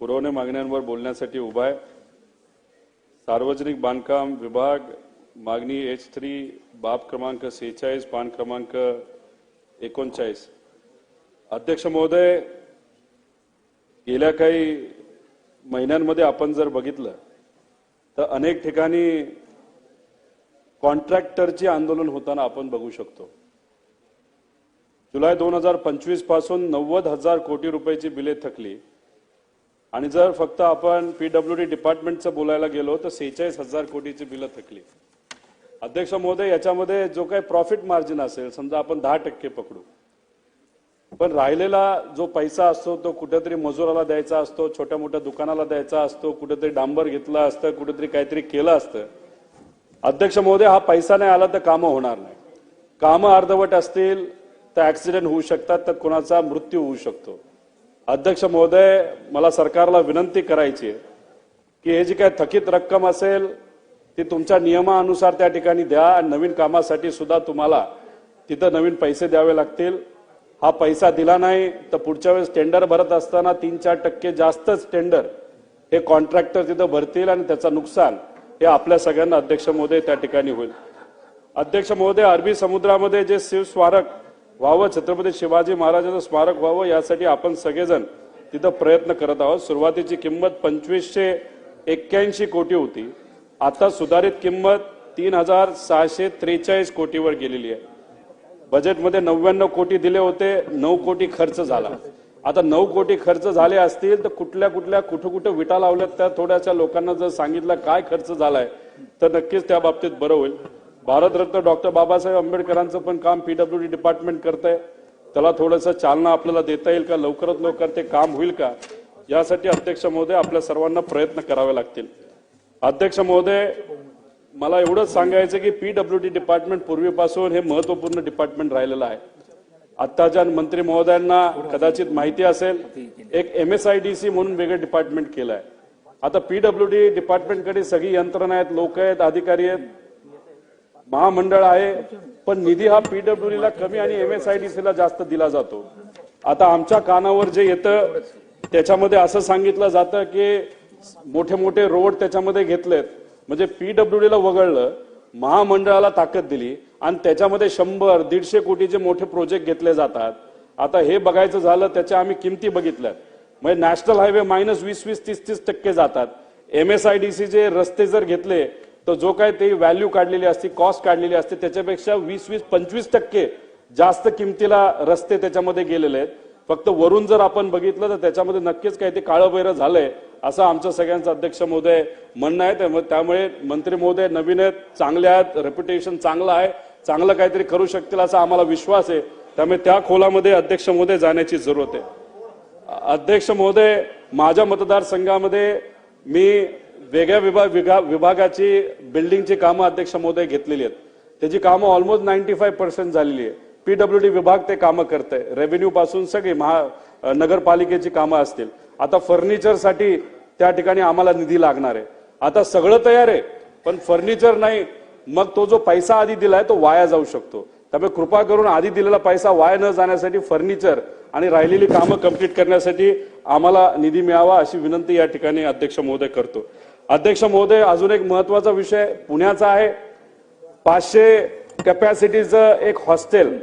पुरवणी मागण्यांवर बोलण्यासाठी उभा आहे. सार्वजनिक बांधकाम विभाग मागणी एच थ्री बाब क्रमांक सेहेचाळीस पान क्रमांक एकोणचाळीस. अध्यक्ष महोदय गेल्या काही महिन्यांमध्ये आपण जर बघितलं तर अनेक ठिकाणी कॉन्ट्रॅक्टरचे आंदोलन होताना आपण बघू शकतो. जुलै दोन हजार पंचवीसपासून नव्वद हजार कोटी रुपयाची बिले थकली. आणि जर फक्त आपण पीडब्ल्यू डी डिपार्टमेंटचं बोलायला गेलो तर सेहेचाळीस हजार कोटीची बिलं थकली. अध्यक्ष महोदय याच्यामध्ये जो काही प्रॉफिट मार्जिन असेल समजा आपण दहा टक्के पकडू पण राहिलेला जो पैसा असतो तो कुठेतरी मजुराला द्यायचा असतो छोट्या मोठ्या दुकानाला द्यायचा असतो कुठेतरी डांबर घेतलं असतं कुठेतरी काहीतरी केलं असतं अध्यक्ष महोदय हा पैसा नाही आला तर कामं होणार नाही. कामं अर्धवट असतील तर ऍक्सिडेंट होऊ शकतात तर कोणाचा मृत्यू होऊ शकतो. अध्यक्ष महोदय मला सरकारला विनंती करायची आहे की हे जी काय थकीत रक्कम असेल ती तुमच्या नियमानुसार त्या ठिकाणी द्या आणि नवीन कामासाठी सुद्धा तुम्हाला तिथं नवीन पैसे द्यावे लागतील. हा पैसा दिला नाही तर पुढच्या वेळेस टेंडर भरत असताना तीन चार टक्के जास्तच टेंडर हे कॉन्ट्रॅक्टर तिथं भरतील आणि त्याचं नुकसान हे आपल्या सगळ्यांना अध्यक्ष महोदय त्या ठिकाणी होईल. अध्यक्ष महोदय अरबी समुद्रामध्ये जे शिवस्मारक व्हावं छत्रपती शिवाजी महाराजांचं स्मारक व्हावं यासाठी आपण सगळेजण तिथं प्रयत्न करत आहोत. सुरुवातीची किंमत पंचवीसशे एक्क्याऐंशी कोटी होती. आता सुधारित किंमत तीन हजार सहाशे त्रेचाळीस कोटीवर गेलेली आहे. बजेटमध्ये नव्याण्णव कोटी दिले होते नऊ कोटी खर्च झाला. आता नऊ कोटी खर्च झाले असतील तर कुठल्या कुठल्या कुठं कुठं विटा लावल्यात त्या थोड्याशा लोकांना जर सांगितलं काय खर्च झालाय तर नक्कीच त्या बाबतीत बरं होईल. भारतरत्न डॉक्टर बाबासाहेब आंबेडकरांचं पण काम पीडब्ल्यू डी डिपार्टमेंट करतंय. त्याला थोडंसं चालना आपल्याला देता येईल का? लवकरात लवकर ते काम होईल का? यासाठी अध्यक्ष महोदय आपल्या सर्वांना प्रयत्न करावे लागतील. अध्यक्ष महोदय मला एवढंच सांगायचं की पीडब्ल्यू डी डिपार्टमेंट पूर्वीपासून हे महत्त्वपूर्ण डिपार्टमेंट राहिलेलं आहे. आत्ताच्या मंत्री महोदयांना कदाचित माहिती असेल एक M S I D C म्हणून वेगळं डिपार्टमेंट केलं आहे आता पीडब्ल्यू डी डिपार्टमेंटकडे सगळी यंत्रणा आहेत लोक आहेत अधिकारी आहेत. महामंडळ आहे पण निधी हा पीडब्ल्यूडीला कमी आणि एम एस आय डी ला जास्त दिला जातो. आता आमच्या कानावर जे येतं त्याच्यामध्ये असं सांगितलं जातं की मोठे मोठे रोड त्याच्यामध्ये घेतलेत. म्हणजे पीडब्ल्यूडीला वगळलं महामंडळाला ताकद दिली आणि त्याच्यामध्ये शंभर दीडशे कोटीचे मोठे प्रोजेक्ट घेतले जातात. आता हे बघायचं झालं त्याच्या आम्ही किमती बघितल्यात म्हणजे नॅशनल हायवे मायनस वीस वीस तीस तीस टक्के जातात. एम एस आय डी चे रस्ते जर घेतले तर जो काय ते व्हॅल्यू काढलेली असते कॉस्ट काढलेली असते त्याच्यापेक्षा वीस वीस पंचवीस टक्के जास्त किमतीला रस्ते त्याच्यामध्ये गेलेले आहेत. फक्त वरून जर आपण बघितलं तर त्याच्यामध्ये नक्कीच काही ते काळं झालंय असं आमचं सगळ्यांचं अध्यक्ष महोदय म्हणणं आहे. त्यामुळे मंत्री महोदय नवीन आहेत चांगले आहेत रेप्युटेशन चांगलं आहे चांगलं काहीतरी करू शकतील असा आम्हाला विश्वास आहे. त्यामुळे त्या खोलामध्ये अध्यक्ष महोदय जाण्याची जरूरत आहे. अध्यक्ष महोदय माझ्या मतदारसंघामध्ये मी वेगळ्या विभाग विगा- विभागाची बिल्डिंगची कामं अध्यक्ष महोदय घेतलेली आहेत. त्याची कामं ऑलमोस्ट नाईन्टी फाईव्ह पर्सेंट झालेली आहे. पीडब्ल्यू डी विभाग ते कामं करतंय. रेव्हेन्यू पासून सगळी महा नगरपालिकेची कामं असतील. आता फर्निचरसाठी त्या ठिकाणी आम्हाला निधी लागणार आहे. आता सगळं तयार आहे पण फर्निचर नाही. मग तो जो पैसा आधी दिलाय तो वाया जाऊ शकतो. त्यामुळे कृपा करून आधी दिलेला पैसा वाया न जाण्यासाठी फर्निचर आणि राहिलेली कामं कंप्लीट करण्यासाठी आम्हाला निधी मिळावा अशी विनंती या ठिकाणी अध्यक्ष महोदय करतो. अध्यक्ष महोदय अजून एक महत्त्वाचा विषय पुण्याचा आहे. पाचशे कॅपॅसिटीचं एक हॉस्टेल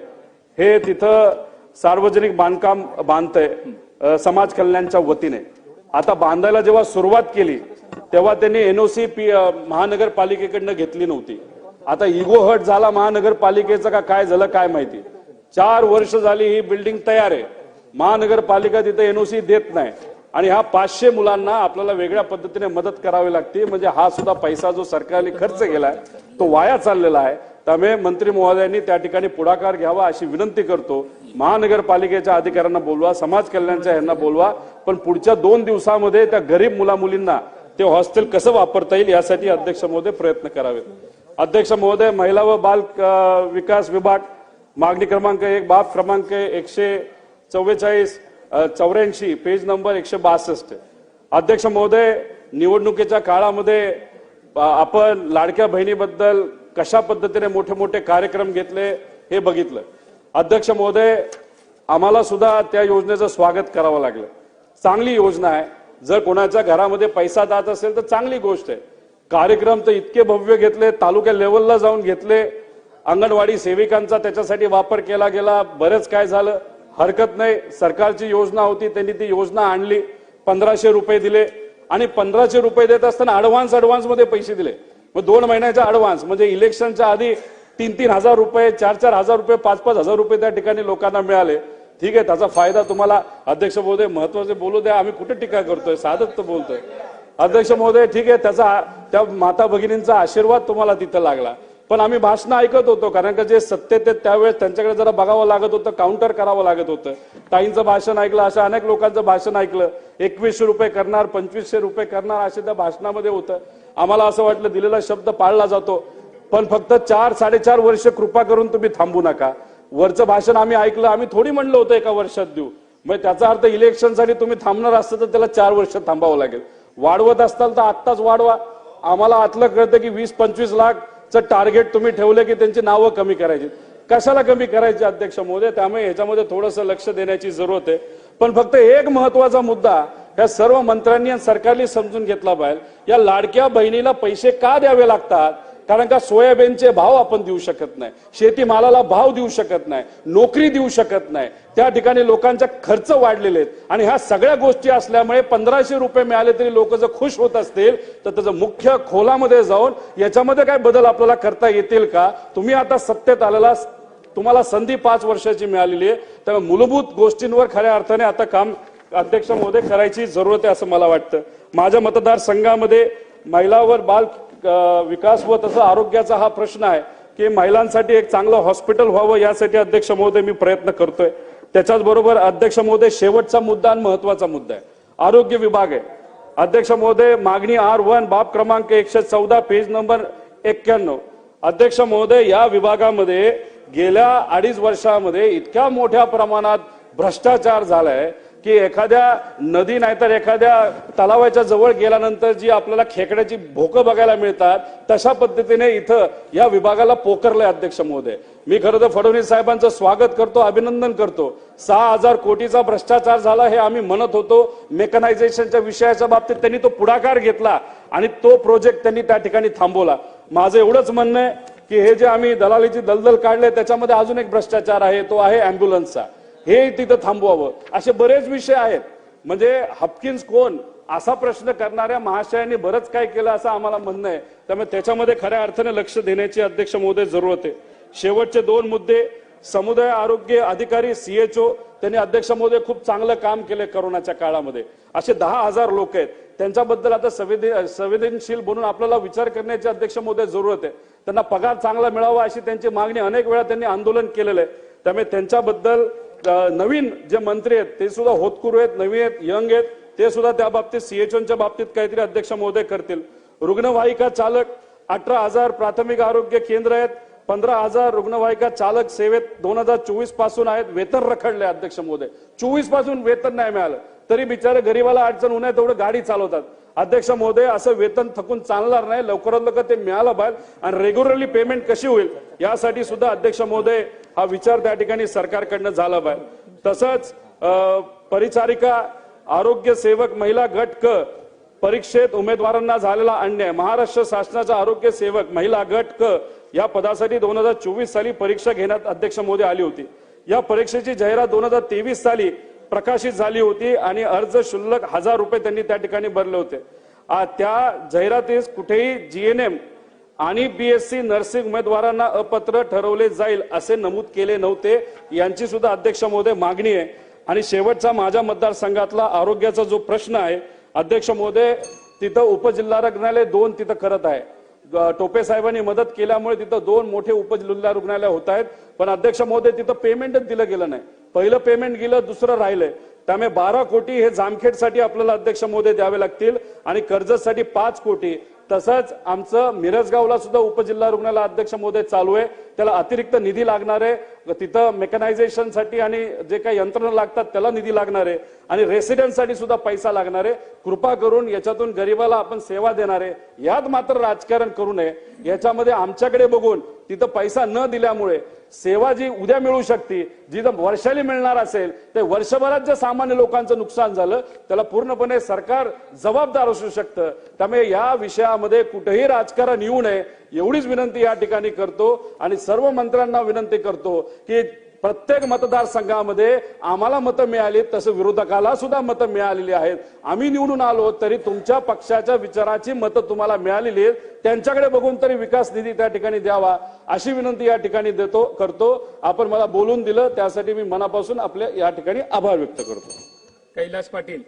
हे तिथं सार्वजनिक बांधकाम बांधतंय समाज कल्याणच्या वतीने. आता बांधायला जेव्हा सुरुवात केली तेव्हा त्यांनी एनओसी पी महानगरपालिकेकडनं घेतली नव्हती. आता इगो हट झाला महानगरपालिकेचं का काय झालं काय माहिती? चार वर्ष झाली ही बिल्डिंग तयार आहे. महानगरपालिका तिथे एनओसी देत नाही. आणि ह्या पाचशे मुलांना आपल्याला वेगळ्या पद्धतीने मदत करावी लागते. म्हणजे हा सुद्धा पैसा जो सरकारने खर्च केलाय तो वाया चाललेला आहे. त्यामुळे मंत्री महोदयांनी त्या ठिकाणी पुढाकार घ्यावा अशी विनंती करतो. महानगरपालिकेच्या अधिकाऱ्यांना बोलवा समाज कल्याणच्या यांना बोलवा पण पुढच्या दोन दिवसामध्ये त्या गरीब मुला मुलींना ते हॉस्टेल कसं वापरता येईल यासाठी अध्यक्ष महोदय प्रयत्न करावेत. अध्यक्ष महोदय महिला व बाल विकास विभाग मागणी क्रमांक एक बाब क्रमांक एकशे चव्वेचाळीस चौऱ्याऐंशी पेज नंबर एकशे बासष्ट. अध्यक्ष महोदय निवडणुकीच्या काळामध्ये आपण लाडक्या बहिणीबद्दल कशा पद्धतीने मोठे मोठे कार्यक्रम घेतले हे बघितलं. अध्यक्ष महोदय आम्हाला सुद्धा त्या योजनेचं स्वागत करावं लागलं. चांगली योजना आहे. जर कोणाच्या घरामध्ये पैसा जात असेल तर चांगली गोष्ट आहे. कार्यक्रम तर इतके भव्य घेतले तालुक्या लेवलला जाऊन घेतले. अंगणवाडी सेविकांचा त्याच्यासाठी वापर केला गेला बरंच काय झालं. हरकत नाही. सरकारची योजना होती त्यांनी ती योजना आणली. पंधराशे रुपये दिले आणि पंधराशे रुपये देत असताना अडव्हान्स अडव्हान्समध्ये पैसे दिले. मग दोन महिन्याचा अडव्हान्स म्हणजे इलेक्शनच्या आधी तीन तीन हजार रुपये चार चार हजार रुपये पाच पाच हजार रुपये त्या ठिकाणी लोकांना मिळाले. ठीक आहे त्याचा फायदा तुम्हाला अध्यक्ष महोदय महत्त्वाचे बोलू द्या. आम्ही कुठे टीका करतोय? साधत तर बोलतोय. अध्यक्ष महोदय ठीक आहे त्याचा त्या माता भगिनींचा आशीर्वाद तुम्हाला तिथं लागला. पण आम्ही भाषणं ऐकत होतो कारण का जे सत्तेत आहेत त्यावेळेस त्यांच्याकडे जरा बघावं लागत होतं काउंटर करावं लागत होतं. ताईंचं भाषण ऐकलं अशा अनेक लोकांचं भाषण ऐकलं. एकवीसशे रुपये करणार पंचवीसशे रुपये करणार असे त्या भाषणामध्ये होतं. आम्हाला असं वाटलं दिलेला शब्द पाळला जातो. पण फक्त चार साडेचार वर्ष कृपा करून तुम्ही थांबू नका. वरचं भाषण आम्ही ऐकलं आम्ही थोडी म्हणलं होतं एका वर्षात देऊ. मग त्याचा अर्थ इलेक्शनसाठी तुम्ही थांबणार असतं तर त्याला चार वर्ष थांबावं लागेल. वाढवत असताल तर आत्ताच वाढवा. आम्हाला आतलं कळतं की वीस पंचवीस लाख टार्गेट तुम्ही ठेवलं की त्यांची नावं कमी करायची. कशाला कमी करायची अध्यक्ष महोदय? त्यामुळे ह्याच्यामध्ये थोडंसं लक्ष देण्याची जरूरत आहे. पण फक्त एक महत्त्वाचा मुद्दा या सर्व मंत्र्यांनी आणि सरकारने समजून घेतला पाहिजे. या लाडक्या बहिणीला पैसे का द्यावे लागतात? कारण का सोयाबीनचे भाव आपण देऊ शकत नाही. शेतीमालाला भाव देऊ शकत नाही. नोकरी देऊ शकत नाही. त्या ठिकाणी लोकांचा खर्च वाढलेले आहेत. आणि ह्या सगळ्या गोष्टी असल्यामुळे पंधराशे रुपये मिळाले तरी लोक जर खुश होत असतील तर त्याचं मुख्य खोलामध्ये जाऊन याच्यामध्ये काय बदल आपल्याला करता येतील का? तुम्ही आता सत्तेत आलेला तुम्हाला संधी पाच वर्षाची मिळालेली आहे. त्यामुळे मूलभूत गोष्टींवर खऱ्या अर्थाने आता काम अध्यक्ष महोदय करायची जरूरत आहे असं मला वाटतं. माझ्या मतदारसंघामध्ये महिलावर बाल विकास व तसं आरोग्याचा हा प्रश्न आहे की महिलांसाठी एक चांगलं हॉस्पिटल व्हावं यासाठी अध्यक्ष महोदय मी प्रयत्न करतोय. त्याच्याच बरोबर अध्यक्ष महोदय शेवटचा मुद्दा आणि महत्त्वाचा मुद्दा आहे. आरोग्य विभाग आहे. अध्यक्ष महोदय मागणी आर वन बाब क्रमांक एकशे चौदा पेज नंबर एक्क्याण्णव. अध्यक्ष महोदय या विभागामध्ये गेल्या अडीच वर्षामध्ये इतक्या मोठ्या प्रमाणात भ्रष्टाचार झालाय. की एखाद्या नदी नाहीतर एखाद्या तलावाच्या जवळ गेल्यानंतर जी आपल्याला खेकड्याची भोकं बघायला मिळतात तशा पद्धतीने इथं या विभागाला पोकरलंय अध्यक्ष महोदय. मी खरं तर फडणवीस साहेबांचं स्वागत करतो अभिनंदन करतो. सहा हजार कोटीचा भ्रष्टाचार झाला हे आम्ही म्हणत होतो. मेकनायझेशनच्या विषयाच्या बाबतीत त्यांनी तो पुढाकार घेतला आणि तो प्रोजेक्ट त्यांनी त्या ठिकाणी थांबवला. माझं एवढंच म्हणणं आहे की हे जे आम्ही दलालीची दलदल काढले त्याच्यामध्ये अजून एक भ्रष्टाचार आहे तो आहे अँब्युलन्सचा हे तिथं थांबवावं. असे बरेच विषय आहेत. म्हणजे हपकिन्स कोण? असा प्रश्न करणाऱ्या महाशयांनी बरंच काय केलं असं आम्हाला म्हणणं आहे. त्यामुळे त्याच्यामध्ये खऱ्या अर्थाने लक्ष देण्याची अध्यक्ष महोदय जरूरत आहे. शेवटचे दोन मुद्दे. समुदाय आरोग्य अधिकारी सीएचओ त्यांनी अध्यक्ष महोदय खूप चांगलं काम केलं करोनाच्या काळामध्ये. असे दहा हजार लोक आहेत. त्यांच्याबद्दल आता संवेदन संवेदनशील बनून आपल्याला विचार करण्याची अध्यक्ष महोदय जरूरत आहे. त्यांना पगार चांगला मिळावा अशी त्यांची मागणी अनेक वेळा त्यांनी आंदोलन केलेलं आहे. त्यामुळे त्यांच्याबद्दल नवीन जे मंत्री आहेत ते सुद्धा होतकुरू आहेत नवीन आहेत यंग आहेत ते सुद्धा त्या बाबतीत सीएचओच्या बाबतीत काहीतरी अध्यक्ष महोदय करतील. रुग्णवाहिका चालक अठरा हजार प्राथमिक आरोग्य केंद्र आहेत पंधरा हजार रुग्णवाहिका चालक सेवेत दोन हजार चोवीसपासून आहेत वेतन रखडले अध्यक्ष महोदय. चोवीसपासून वेतन नाही मिळालं. तरी बिचारे गरीबाला अडचण होण्या तेवढं गाडी चालवतात. अध्यक्ष महोदय असं वेतन थकून चालणार नाही. लवकरात लवकर ते मिळालं पाहिजे. आणि रेग्युलरली पेमेंट कशी होईल? यासाठी सुद्धा अध्यक्ष महोदय हा विचार त्या ठिकाणी सरकारकडनं झाला पाहिजे. तसंच परिचारिका आरोग्य सेवक महिला गट क परीक्षेत उमेदवारांना झालेला अन्याय. महाराष्ट्र शासनाचा आरोग्य सेवक महिला गट क या पदासाठी दोन हजार चोवीस साली परीक्षा घेण्यात अध्यक्ष मोदी आली होती. या परीक्षेची जाहिरात दोन हजार तेवीस साली प्रकाशित झाली होती आणि अर्ज शुल्क हजार रुपये त्यांनी त्या ठिकाणी भरले होते. त्या जाहिरातीस कुठेही जीएनएम आणि बीएससी नर्सिंग उमेदवारांना अपत्र ठरवले जाईल असे नमूद केले नव्हते. यांची सुद्धा अध्यक्ष महोदय मागणी आहे. आणि शेवटचा माझ्या मतदारसंघातला आरोग्याचा जो प्रश्न आहे अध्यक्ष महोदय तिथं उपजिल्हा रुग्णालय दोन तिथं करत आहे. टोपे साहेबांनी मदत केल्यामुळे तिथं दोन मोठे उपजिल्हा रुग्णालय होत आहेत. पण अध्यक्ष महोदय तिथं पेमेंटच दिलं गेलं नाही. पहिलं पेमेंट गेलं दुसरं राहिलंय. त्यामुळे बारा कोटी हे जामखेडसाठी आपल्याला अध्यक्ष महोदय द्यावे लागतील आणि कर्जतसाठी पाच कोटी. तसंच आमचं मिरजगावला सुद्धा उपजिल्हा रुग्णालय अध्यक्ष महोदय चालू आहे. त्याला अतिरिक्त निधी लागणार आहे. तिथं मेकनायझेशनसाठी आणि जे काही यंत्रणा लागतात त्याला निधी लागणार आहे. आणि रेसिडेंटसाठी सुद्धा पैसा लागणार आहे. कृपा करून याच्यातून गरिबाला आपण सेवा देणार आहे. यात मात्र राजकारण करू नये. याच्यामध्ये आमच्याकडे बघून तिथं पैसा न दिल्यामुळे सेवा जी उद्या मिळू शकते जिथं वर्षाली मिळणार असेल ते वर्षभरात जे सामान्य लोकांचं नुकसान झालं त्याला पूर्णपणे सरकार जबाबदार असू शकतं. त्यामुळे या विषयामध्ये कुठेही राजकारण येऊ नये एवढीच विनंती या ठिकाणी करतो आणि सर्व मंत्र्यांना विनंती करतो की प्रत्येक मतदारसंघामध्ये आम्हाला मतं मिळाली तसं विरोधकाला सुद्धा मतं मिळालेली आहेत. आम्ही निवडून आलो तरी तुमच्या पक्षाच्या विचाराची मतं तुम्हाला मिळालेली आहेत. त्यांच्याकडे बघून तरी विकास निधी त्या ठिकाणी द्यावा. अशी विनंती या ठिकाणी देतो करतो. आपण मला बोलून दिलं त्यासाठी मी मनापासून आपले या ठिकाणी आभार व्यक्त करतो. कैलास पाटील